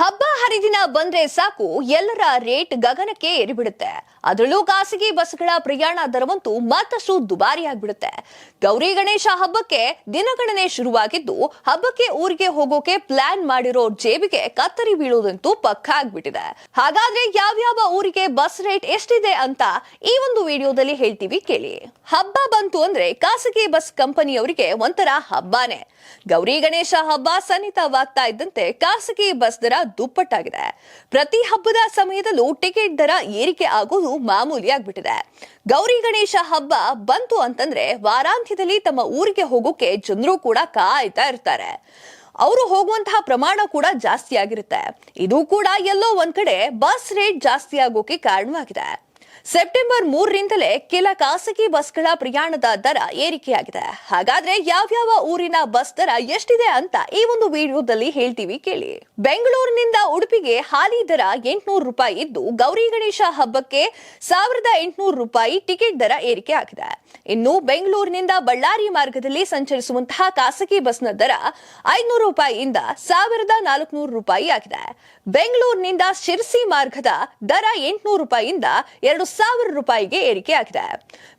ಹಬ್ಬ ಹರಿದಿನ ಬಂದ್ರೆ ಸಾಕು, ಎಲ್ಲರ ರೇಟ್ ಗಗನಕ್ಕೆ ಏರಿಬಿಡುತ್ತೆ. ಅದರಲ್ಲೂ ಖಾಸಗಿ ಬಸ್ಗಳ ಪ್ರಯಾಣ ದರವಂತೂ ಮತ್ತಷ್ಟು ದುಬಾರಿ ಆಗ್ಬಿಡುತ್ತೆ ಗೌರಿ ಗಣೇಶ ಹಬ್ಬಕ್ಕೆ ದಿನಗಣನೆ ಶುರುವಾಗಿದ್ದು, ಹಬ್ಬಕ್ಕೆ ಊರಿಗೆ ಹೋಗೋಕೆ ಪ್ಲಾನ್ ಮಾಡಿರೋ ಜೇಬಿಗೆ ಕತ್ತರಿ ಬೀಳೋದಂತೂ ಪಕ್ಕ ಆಗ್ಬಿಟ್ಟಿದೆ. ಹಾಗಾದ್ರೆ ಯಾವ್ಯಾವ ಊರಿಗೆ ಬಸ್ ರೇಟ್ ಎಷ್ಟಿದೆ ಅಂತ ಈ ಒಂದು ವಿಡಿಯೋದಲ್ಲಿ ಹೇಳ್ತೀವಿ ಕೇಳಿ. ಹಬ್ಬ ಬಂತು ಅಂದ್ರೆ ಖಾಸಗಿ ಬಸ್ ಕಂಪನಿಯವರಿಗೆ ಒಂಥರ ಹಬ್ಬಾನೇ. ಗೌರಿ ಗಣೇಶ ಹಬ್ಬ ಸನ್ನಿತವಾಗ್ತಾ ಇದ್ದಂತೆ ಖಾಸಗಿ ಬಸ್ ದರ ದುಪ್ಪಟ್ಟಾಗಿದೆ. ಪ್ರತಿ ಹಬ್ಬದ ಸಮಯದಲ್ಲೂ ಟಿಕೆಟ್ ದರ ಏರಿಕೆ ಆಗೋದು ಮಾಮೂಲಿ ಆಗ್ಬಿಟ್ಟಿದೆ ಗೌರಿ ಗಣೇಶ ಹಬ್ಬ ಬಂತು ಅಂತಂದ್ರೆ ವಾರಾಂತ್ಯದಲ್ಲಿ ತಮ್ಮ ಊರಿಗೆ ಹೋಗೋಕೆ ಜನರು ಕೂಡ ಕಾಯ್ತಾ ಇರ್ತಾರೆ. ಅವರು ಹೋಗುವಂತಹ ಪ್ರಮಾಣ ಕೂಡ ಜಾಸ್ತಿ ಆಗಿರುತ್ತೆ. ಇದು ಕೂಡ ಎಲ್ಲೋ ಒಂದ್ ಕಡೆ ಬಸ್ ರೇಟ್ ಜಾಸ್ತಿ ಆಗೋಕೆ ಕಾರಣವಾಗಿದೆ. ಸೆಪ್ಟೆಂಬರ್ ಮೂರರಿಂದಲೇ ಕೆಲ ಖಾಸಗಿ ಬಸ್ಗಳ ಪ್ರಯಾಣದ ದರ ಏರಿಕೆಯಾಗಿದೆ. ಹಾಗಾದ್ರೆ ಯಾವ್ಯಾವ ಊರಿನ ಬಸ್ ದರ ಎಷ್ಟಿದೆ ಅಂತ ಈ ಒಂದು ವಿಡಿಯೋದಲ್ಲಿ ಹೇಳ್ತೀವಿ ಕೇಳಿ. ಬೆಂಗಳೂರಿನಿಂದ ಉಡುಪಿಗೆ ಹಾಲಿ ದರ ಎಂಟುನೂರು ರೂಪಾಯಿ ಇದ್ದು, ಗೌರಿ ಗಣೇಶ ಹಬ್ಬಕ್ಕೆ ಸಾವಿರದ ಎಂಟುನೂರು ರೂಪಾಯಿ ಟಿಕೆಟ್ ದರ ಏರಿಕೆ ಆಗಿದೆ. ಇನ್ನು ಬೆಂಗಳೂರಿನಿಂದ ಬಳ್ಳಾರಿ ಮಾರ್ಗದಲ್ಲಿ ಸಂಚರಿಸುವಂತಹ ಖಾಸಗಿ ಬಸ್ನ ದರ ಐನೂರು ರೂಪಾಯಿಯಿಂದ ಸಾವಿರದ ನಾಲ್ಕುನೂರು ರೂಪಾಯಿ ಆಗಿದೆ. ಬೆಂಗಳೂರಿನಿಂದ ಶಿರ್ಸಿ ಮಾರ್ಗದ ದರ ಎಂಟುನೂರು ರೂಪಾಯಿಯಿಂದ ಎರಡು ಸಾವಿರ ರೂಪಾಯಿಗೆ ಏರಿಕೆ ಆಗಿದೆ.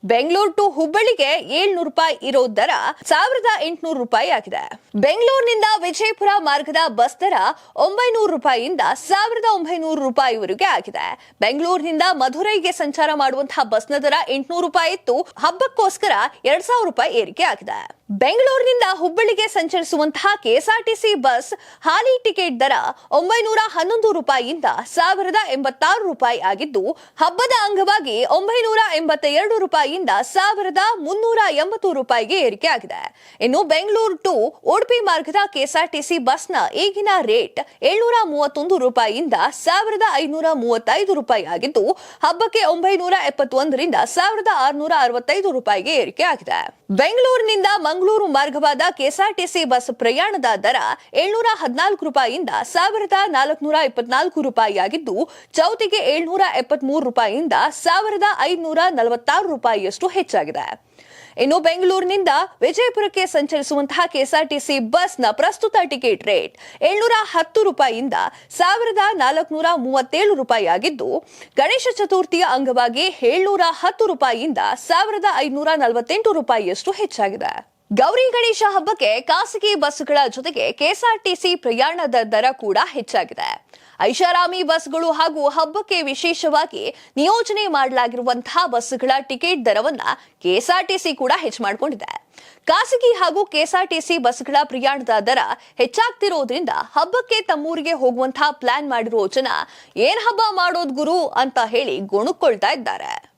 ಬೆಂಗಳೂರು ಟು ಹುಬ್ಬಳ್ಳಿಗೆ ಏಳ್ನೂರು ರೂಪಾಯಿ ಇರೋ ದರ ಸಾವಿರದ ಎಂಟುನೂರು ರೂಪಾಯಿ ಆಗಿದೆ. ಬೆಂಗಳೂರಿನಿಂದ ವಿಜಯಪುರ ಮಾರ್ಗದ ಬಸ್ ದರ ಒಂಬೈನೂರು ರೂಪಾಯಿಯಿಂದ ಸಾವಿರದ ಒಂಬೈನೂರು ರೂಪಾಯಿವರೆಗೆ ಆಗಿದೆ. ಬೆಂಗಳೂರಿನಿಂದ ಮಧುರೈಗೆ ಸಂಚಾರ ಮಾಡುವಂತಹ ಬಸ್ನ ದರ ಎಂಟುನೂರು ರೂಪಾಯಿ ಇತ್ತು. ಹಬ್ಬಕ್ಕೋಸ್ಕರ ಎರಡ್ ಸಾವಿರ ರೂಪಾಯಿ ಏರಿಕೆ ಆಗಿದೆ. ಬೆಂಗಳೂರಿನಿಂದ ಹುಬ್ಬಳ್ಳಿಗೆ ಸಂಚರಿಸುವಂತಹ ಕೆಎಸ್ಆರ್ಟಿಸಿ ಬಸ್ ಹಾಲಿ ಟಿಕೆಟ್ ದರ ಒಂಬೈನೂರ ಹನ್ನೊಂದು ರೂಪಾಯಿಯಿಂದ ಸಾವಿರದ ಎಂಬತ್ತಾರು ರೂಪಾಯಿ ಆಗಿದ್ದು, ಹಬ್ಬದ ಅಂಗವಾಗಿ ಒಂಬೈನೂರ ಎಂಬತ್ತ ಎರಡು ರೂಪಾಯಿಯಿಂದ ಸಾವಿರದ ಮುನ್ನೂರ ಎಂಬತ್ತು ರೂಪಾಯಿಗೆ ಏರಿಕೆ ಆಗಿದೆ. ಇನ್ನು ಬೆಂಗಳೂರು ಟು ಉಡುಪಿ ಮಾರ್ಗದ ಕೆಎಸ್ಆರ್ಟಿಸಿ ಬಸ್ನ ಈಗಿನ ರೇಟ್ ಏಳ್ನೂರ ಮೂವತ್ತೊಂದು ರೂಪಾಯಿಯಿಂದ ಸಾವಿರದ ಐನೂರ ಮೂವತ್ತೈದು ರೂಪಾಯಿ ಆಗಿದ್ದು, ಹಬ್ಬಕ್ಕೆ ಒಂಬೈನೂರ ಎಪ್ಪತ್ತೊಂದರಿಂದ ಸಾವಿರದ ಆರುನೂರ ಅರವತ್ತೈದು ರೂಪಾಯಿಗೆ ಏರಿಕೆ ಆಗಿದೆ. ಬೆಂಗಳೂರಿನಿಂದ ಮಂಗಳೂರು ಮಾರ್ಗವಾದ ಕೆಎಸ್ಆರ್ಟಿಸಿ ಬಸ್ ಪ್ರಯಾಣದ ದರ ಏಳ್ನೂರ ಹದಿನಾಲ್ಕು ರೂಪಾಯಿಯಿಂದ ಸಾವಿರದ ನಾಲ್ಕುನೂರ ಇಪ್ಪತ್ನಾಲ್ಕು ರೂಪಾಯಿಯಾಗಿದ್ದು, ಚೌತಿಗೆ ಏಳ್ನೂರ ಎಪ್ಪತ್ಮೂರು ರೂಪಾಯಿಯಿಂದ ಸಾವಿರದ ಐದುನೂರ ನಲವತ್ತಾರು ರೂಪಾಯಿಯಷ್ಟು ಹೆಚ್ಚಾಗಿದೆ. ಇನ್ನು ಬೆಂಗಳೂರಿನಿಂದ ವಿಜಯಪುರಕ್ಕೆ ಸಂಚರಿಸುವಂತಹ ಕೆಎಸ್ಆರ್ಟಿಸಿ ಬಸ್ನ ಪ್ರಸ್ತುತ ಟಿಕೆಟ್ ರೇಟ್ ಏಳ್ನೂರ ಹತ್ತು ರೂಪಾಯಿಯಿಂದ ಸಾವಿರದ ನಾಲ್ಕುನೂರ ಮೂವತ್ತೇಳು ರೂಪಾಯಿ ಆಗಿದ್ದು ಗಣೇಶ ಚತುರ್ಥಿಯ ಅಂಗವಾಗಿ ಏಳ್ನೂರ ಹತ್ತು ರೂಪಾಯಿಯಿಂದ ಸಾವಿರದ ಐನೂರ ನಲವತ್ತೆಂಟು ರೂಪಾಯಿಯಷ್ಟು ಹೆಚ್ಚಾಗಿದೆ. ಗೌರಿ ಗಣೇಶ ಹಬ್ಬಕ್ಕೆ ಖಾಸಗಿ ಬಸ್ಗಳ ಜೊತೆಗೆ ಕೆಎಸ್ಆರ್ಟಿಸಿ ಪ್ರಯಾಣದ ದರ ಕೂಡ ಹೆಚ್ಚಾಗಿದೆ. ಐಷಾರಾಮಿ ಬಸ್ಗಳು ಹಾಗೂ ಹಬ್ಬಕ್ಕೆ ವಿಶೇಷವಾಗಿ ನಿಯೋಜನೆ ಮಾಡಲಾಗಿರುವಂತಹ ಬಸ್ಗಳ ಟಿಕೆಟ್ ದರವನ್ನ ಕೆಎಸ್ಆರ್ಟಿಸಿ ಕೂಡ ಹೆಚ್ಚು ಮಾಡಿಕೊಂಡಿದೆ. ಖಾಸಗಿ ಹಾಗೂ ಕೆಎಸ್ಆರ್ಟಿಸಿ ಬಸ್ಗಳ ಪ್ರಯಾಣದ ದರ ಹೆಚ್ಚಾಗ್ತಿರೋದ್ರಿಂದ ಹಬ್ಬಕ್ಕೆ ತಮ್ಮೂರಿಗೆ ಹೋಗುವಂತಹ ಪ್ಲಾನ್ ಮಾಡಿರೋ ಜನ ಏನ್ ಹಬ್ಬ ಮಾಡೋದ್ ಗುರು ಅಂತ ಹೇಳಿ ಗೊಣುಕೊಳ್ತಾ ಇದ್ದಾರೆ.